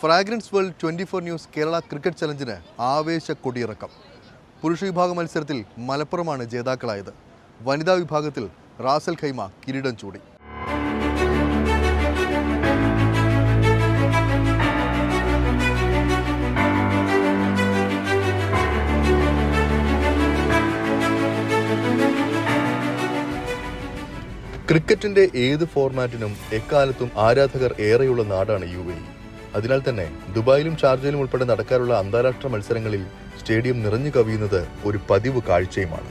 Fragrance world twenty four news Kerala cricket ചലഞ്ചിന് ആവേശ കൊടിയിറക്കം. പുരുഷ വിഭാഗ മത്സരത്തിൽ മലപ്പുറമാണ് ജേതാക്കളായത്. വനിതാ വിഭാഗത്തിൽ റാസൽ ഖൈമ കിരീടം ചൂടി. ക്രിക്കറ്റിന്റെ ഏത് ഫോർമാറ്റിനും എക്കാലത്തും ആരാധകർ ഏറെയുള്ള നാടാണ് യു എ ഇ. അതിനാൽ തന്നെ ദുബായിലും ഷാർജയിലും ഉൾപ്പെടെ നടക്കാറുള്ള അന്താരാഷ്ട്ര മത്സരങ്ങളിൽ സ്റ്റേഡിയം നിറഞ്ഞു കവിയുന്നത് ഒരു പതിവ് കാഴ്ചയുമാണ്.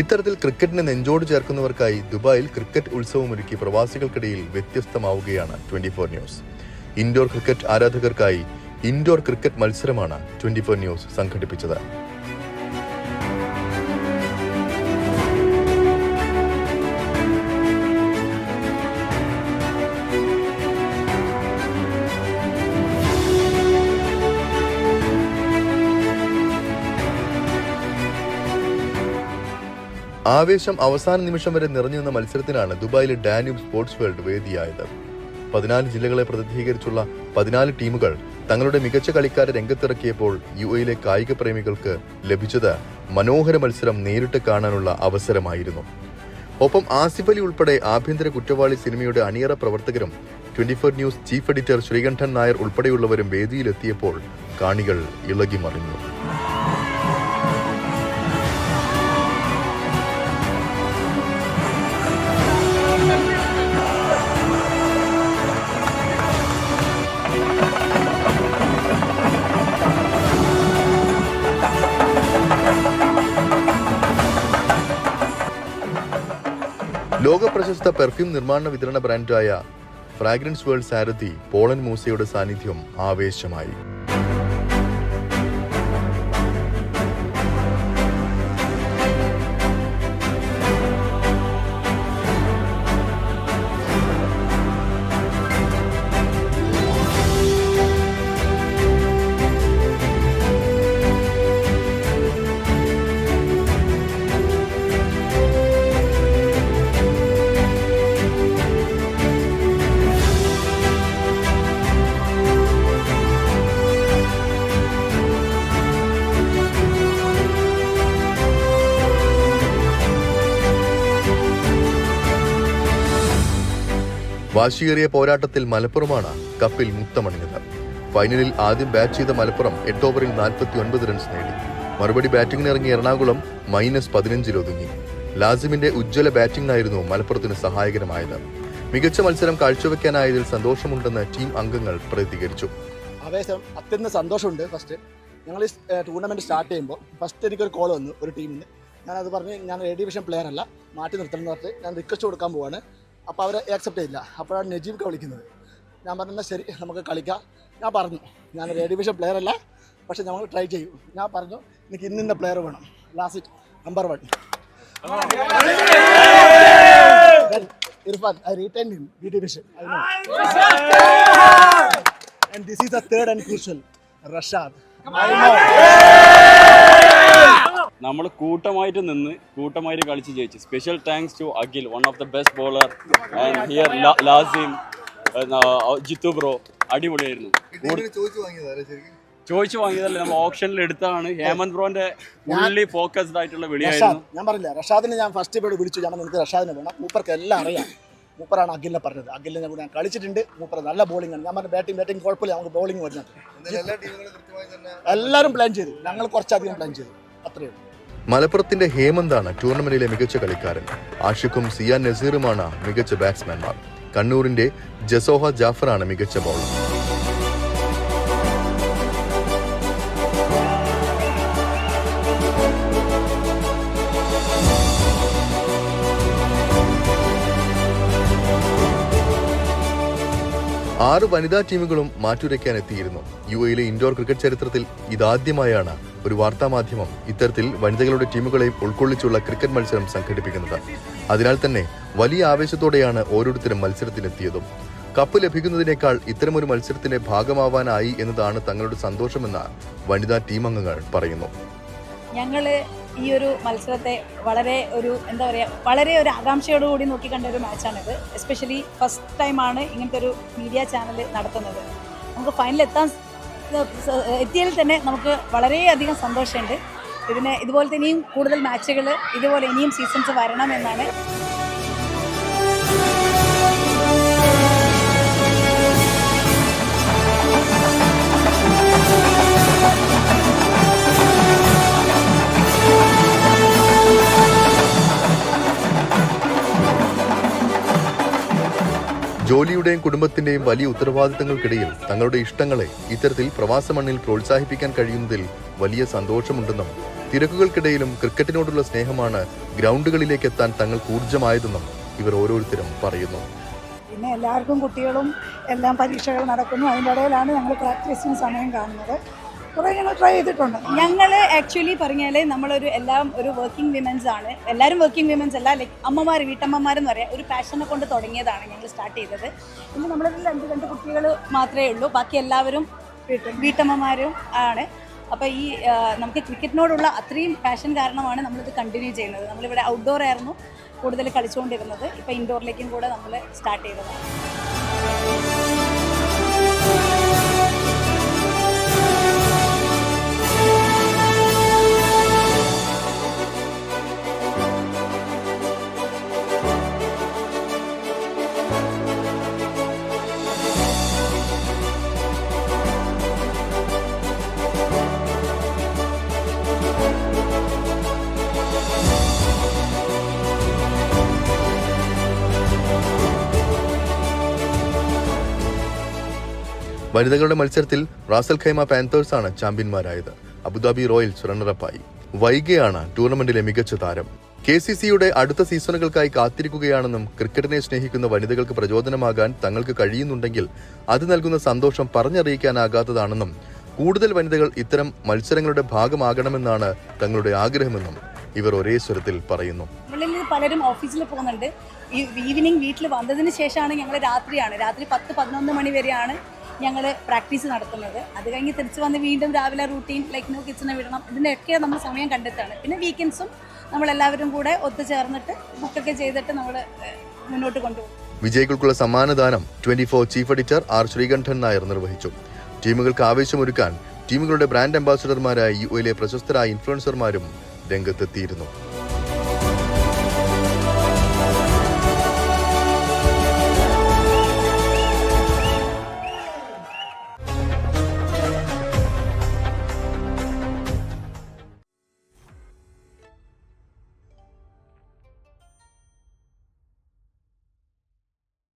ഇത്തരത്തിൽ ക്രിക്കറ്റിനെ നെഞ്ചോട് ചേർക്കുന്നവർക്കായി ദുബായിൽ ക്രിക്കറ്റ് ഉത്സവം ഉത്സവമൊരുക്കി പ്രവാസികൾക്കിടയിൽ വ്യത്യസ്തമാവുകയാണ് twenty four news. Indoor cricket ആരാധകർക്കായി indoor cricket മത്സരമാണ് ട്വന്റി ഫോർ ന്യൂസ് സംഘടിപ്പിച്ചത്. ആവേശം അവസാന നിമിഷം വരെ നിറഞ്ഞു നിന്ന മത്സരത്തിനാണ് ദുബായിലെ ഡാന്യൂബ് സ്പോർട്സ് വേൾഡ് വേദിയായത്. പതിനാല് ജില്ലകളെ പ്രതിനിധീകരിച്ചുള്ള പതിനാല് ടീമുകൾ തങ്ങളുടെ മികച്ച കളിക്കാരെ രംഗത്തിറക്കിയപ്പോൾ യു എയിലെ കായിക പ്രേമികൾക്ക് ലഭിച്ചത് മനോഹര മത്സരം നേരിട്ട് കാണാനുള്ള അവസരമായിരുന്നു. ഒപ്പം ആസിഫ് അലി ഉൾപ്പെടെ ആഭ്യന്തര കുറ്റവാളി സിനിമയുടെ അണിയറ പ്രവർത്തകരും twenty four news chief editor Sreekandan Nair ഉൾപ്പെടെയുള്ളവരും വേദിയിലെത്തിയപ്പോൾ കാണികൾ ഇളകി ലോക പ്രശസ്ത പെർഫ്യൂം നിർമ്മാണ വിതരണ ബ്രാൻഡായ ഫ്രാഗ്രൻസ് വേൾഡ് സാരഥി പോളൻ മൂസയുടെ സാന്നിധ്യം ആവേശമായി. വാശിയേറിയ പോരാട്ടത്തിൽ മലപ്പുറമാണ് കപ്പിൽ മുത്തമണിഞ്ഞത്. ഫൈനലിൽ ആദ്യം ബാറ്റ് ചെയ്ത മലപ്പുറം എട്ട് ഓവറിൽ നാൽപ്പത്തി ഒൻപത് റൺസ് നേടി. മറുപടി ബാറ്റിംഗിന് ഇറങ്ങിയ എറണാകുളം മൈനസ് പതിനഞ്ചിൽ ഒതുങ്ങി. ലാസിമിന്റെ ഉജ്ജ്വല ബാറ്റിംഗായിരുന്നു മലപ്പുറത്തിന് സഹായകരമായത്. മികച്ച മത്സരം കാഴ്ചവെക്കാനായതിൽ സന്തോഷമുണ്ടെന്ന് ടീം അംഗങ്ങൾ പ്രതികരിച്ചു. ആവേശം അത്യന്തം സന്തോഷമുണ്ട് ഫസ്റ്റ് ഞങ്ങൾ ഈ ടൂർണമെന്റ് സ്റ്റാർട്ട് ചെയ്യുമ്പോൾ ഫസ്റ്റ് എനിക്കൊരു കോൾ വന്നു ഒരു ടീമിൽ നിന്ന് ഞാനത് പറഞ്ഞ് ഞാൻ എ ഡിവിഷൻ പ്ലെയർ അല്ല മാറ്റി നിർത്തണം എന്ന് പറഞ്ഞിട്ട് ഞാൻ റിക്വസ്റ്റ് കൊടുക്കാൻ പോവാണ്. അപ്പോൾ അവർ ആക്സെപ്റ്റ് ചെയ്തില്ല. അപ്പോഴാണ് നജീബ് വിളിക്കുന്നത്. ഞാൻ പറഞ്ഞാൽ ശരി നമുക്ക് കളിക്കാം. ഞാൻ പറഞ്ഞു ഞാൻ റേഡിവിഷൻ ഡിവിഷൻ പ്ലെയർ അല്ല പക്ഷെ ഞങ്ങൾ ട്രൈ ചെയ്യും. ഞാൻ പറഞ്ഞു എനിക്ക് ഇന്നിന്ന പ്ലെയർ വേണം. Last number one Irfan I return in B division I know is a third and crucial Rashad. I know. നമ്മൾ കൂട്ടമായിട്ട് നിന്ന് കൂട്ടമായിട്ട് കളിച്ച് ജയിച്ചു. Special thanks to Akhil one of the best bowler and here Lasim Jithu bro അടിപൊളിയായിരുന്നു. ചോദിച്ചു വാങ്ങിയതല്ല നമ്മൾ ഓപ്ഷനിൽ എടുത്താണ് ഹേമന്ത് ബ്രോന്റെ ഫുള്ളി ഫോക്കസ്ഡ് ആയിട്ടുള്ള വിളിയായിരുന്നു ഞാൻ പറഞ്ഞില്ല റഷാദിനെ ഞാൻ ഫസ്റ്റ് ഇവിടെ വിളിച്ചു. ഞാൻ നിനക്ക് റഷാദിനെ വേണം. മൂപ്പർക്ക് എല്ലാം അറിയാം. മൂപ്പറാണ് അഖിലിനെ പറഞ്ഞത്. അഖിലിനെ കൂടെ ഞാൻ കളിച്ചിട്ടുണ്ട്. മൂപ്പർ നല്ല ബോളിംഗ് ആണ്. ഞാൻ പറഞ്ഞു ബാറ്റിംഗ് ബാറ്റിംഗ് കുഴപ്പമില്ല. നമുക്ക് ബോളിംഗ് വരുന്നത് എല്ലാവരും പ്ലാൻ ചെയ്തു. ഞങ്ങൾ കുറച്ചധികം പ്ലാൻ ചെയ്തു. അത്രയേ ഉള്ളൂ. മലപ്പുറത്തിന്റെ ഹേമന്താണ് ടൂർണമെന്റിലെ മികച്ച കളിക്കാരൻ. ആഷിഖും സിയാൻ നസീറുമാണ് മികച്ച ബാറ്റ്സ്മാൻമാർ കണ്ണൂരിന്റെ ജസോഹ ജാഫറാണ് മികച്ച ബൗളർ ആറ് വനിതാ ടീമുകളും മാറ്റുരയ്ക്കാൻ എത്തിയിരുന്നു യു എയിലെ ഇൻഡോർ ക്രിക്കറ്റ് ചരിത്രത്തിൽ ഇതാദ്യമായാണ് ഒരു വാർത്താമാധ്യമം ഇത്തരത്തിൽ വനിതകളുടെ ടീമുകളെയും ഉൾക്കൊള്ളിച്ചുള്ള ക്രിക്കറ്റ് മത്സരം സംഘടിപ്പിക്കുന്നത്. അതിനാൽ തന്നെ വലിയ ആവേശത്തോടെയാണ് ഓരോരുത്തരും മത്സരത്തിനെത്തിയതും. കപ്പ് ലഭിക്കുന്നതിനേക്കാൾ ഇത്തരമൊരു മത്സരത്തിന്റെ ഭാഗമാവാനായി എന്നതാണ് തങ്ങളുടെ സന്തോഷമെന്ന് വനിതാ ടീം അംഗങ്ങൾ പറയുന്നു. ഞങ്ങൾ ഈ ഒരു മത്സരത്തെ വളരെ ഒരു എന്താ പറയുക വളരെ ഒരു ആകാംക്ഷയോടുകൂടി നോക്കിക്കണ്ട ഒരു മാച്ചാണിത്. എസ്പെഷ്യലി ഫസ്റ്റ് ടൈമാണ് ഇങ്ങനത്തെ ഒരു മീഡിയ ചാനൽ നടത്തുന്നത്. നമുക്ക് ഫൈനൽ എത്താൻ എത്തിയാൽ തന്നെ നമുക്ക് വളരെയധികം സന്തോഷമുണ്ട്. ഇതിന് ഇതുപോലെ ഇനിയും കൂടുതൽ മാച്ചുകൾ ഇതുപോലെ ഇനിയും സീസൺസ് വരണം ജോലിയുടെയും കുടുംബത്തിന്റെയും വലിയ ഉത്തരവാദിത്തങ്ങൾക്കിടയിൽ തങ്ങളുടെ ഇഷ്ടങ്ങളെ ഇത്തരത്തിൽ പ്രവാസ മണ്ണിൽ പ്രോത്സാഹിപ്പിക്കാൻ കഴിയുന്നതിൽ വലിയ സന്തോഷമുണ്ടെന്നും തിരക്കുകൾക്കിടയിലും ക്രിക്കറ്റിനോടുള്ള സ്നേഹമാണ് ഗ്രൗണ്ടുകളിലേക്ക് എത്താൻ തങ്ങൾക്ക് ഊർജമായതെന്നും ഇവർ ഓരോരുത്തരും പറയുന്നു. പിന്നെ എല്ലാവർക്കും കുട്ടികളും എല്ലാം പരീക്ഷകൾ നടക്കുന്നു. അതിന്റെ ഇടയിലാണ് ഞങ്ങൾ പ്രാക്ടീസിന് സമയം കാണുന്നത്. കുറേ ഞങ്ങൾ ട്രൈ ചെയ്തിട്ടുണ്ട്. ഞങ്ങൾ ആക്ച്വലി പറഞ്ഞാൽ നമ്മളൊരു എല്ലാം ഒരു വർക്കിംഗ് വിമൻസ് ആണ്. എല്ലാവരും വർക്കിംഗ് വിമൻസ് അല്ല ലൈക്ക് അമ്മമാർ വീട്ടമ്മമാരെന്ന് പറയാം. ഒരു പാഷനെ കൊണ്ട് തുടങ്ങിയതാണ് ഞങ്ങൾ സ്റ്റാർട്ട് ചെയ്തത്. ഇന്ന് നമ്മളൊരു രണ്ട് രണ്ട് കുട്ടികൾ മാത്രമേ ഉള്ളൂ. ബാക്കി എല്ലാവരും വീട്ട- വീട്ടമ്മമാരും ആണ്. അപ്പോൾ ഈ നമുക്ക് ക്രിക്കറ്റിനോടുള്ള അത്രയും പാഷൻ കാരണമാണ് നമ്മളിത് കണ്ടിന്യൂ ചെയ്യുന്നത്. നമ്മളിവിടെ ഔട്ട്ഡോർ ആയിരുന്നു കൂടുതൽ കളിച്ചുകൊണ്ടിരുന്നത് ഇപ്പോൾ ഇൻഡോറിലേക്കും കൂടെ നമ്മൾ സ്റ്റാർട്ട് ചെയ്തതാണ്. വനിതകളുടെ മത്സരത്തിൽ റാസൽ ഖൈമ പാന്തേഴ്സ് ആണ് ചാമ്പ്യന്മാരായത്. അബുദാബി റോയൽസ് റണ്ണറപ്പായി വൈകിയാണ് ടൂർണമെന്റിലെ മികച്ച താരം. കെ സി സിയുടെ അടുത്ത സീസണുകൾക്കായി കാത്തിരിക്കുകയാണെന്നും ക്രിക്കറ്റിനെ സ്നേഹിക്കുന്ന വനിതകൾക്ക് പ്രചോദനമാകാൻ തങ്ങൾക്ക് കഴിയുന്നുണ്ടെങ്കിൽ അത് നൽകുന്ന സന്തോഷം പറഞ്ഞറിയിക്കാനാകാത്തതാണെന്നും കൂടുതൽ വനിതകൾ ഇത്തരം മത്സരങ്ങളുടെ ഭാഗമാകണമെന്നാണ് തങ്ങളുടെ ആഗ്രഹമെന്നും ഇവർ ഒരേ സ്വരത്തിൽ പറയുന്നു. പലരും ഓഫീസിൽ പോകുന്നുണ്ട്. ഈവനിങ് വീട്ടിൽ വന്നതിന് ശേഷമാണ് ഞങ്ങൾ രാത്രിയാണ്. രാത്രി പത്ത് പതിനൊന്ന് മണി വരെയാണ് ഞങ്ങൾ പ്രാക്ടീസ് നടത്തുന്നത്. അത് കഴിഞ്ഞ് തിരിച്ച് വന്ന് വീണ്ടും രാവിലെ റൂട്ടീൻ ലൈക്ക് നോ കിച്ചനെ വിടണം. ഇതിന്റെയൊക്കെ നമ്മൾ സമയം കണ്ടെത്താണ് പിന്നെ വീക്കെൻഡ്സും നമ്മളെല്ലാവരും കൂടെ ഒത്തുചേർന്നിട്ട് ബുക്കൊക്കെ ചെയ്തിട്ട് നമ്മൾ മുന്നോട്ട് കൊണ്ടുപോകും. വിജയികൾക്കുള്ള സമ്മാനദാനം twenty four chief editor R Sreekandan Nair നിർവഹിച്ചു. ടീമുകൾക്ക് ആവേശമൊരുക്കാൻ ടീമുകളുടെ ബ്രാൻഡ് അംബാസഡർമാരായ യു എയിലെ പ്രശസ്തരായ ഇൻഫ്ലുവൻസർമാരും രംഗത്തെത്തിയിരുന്നു.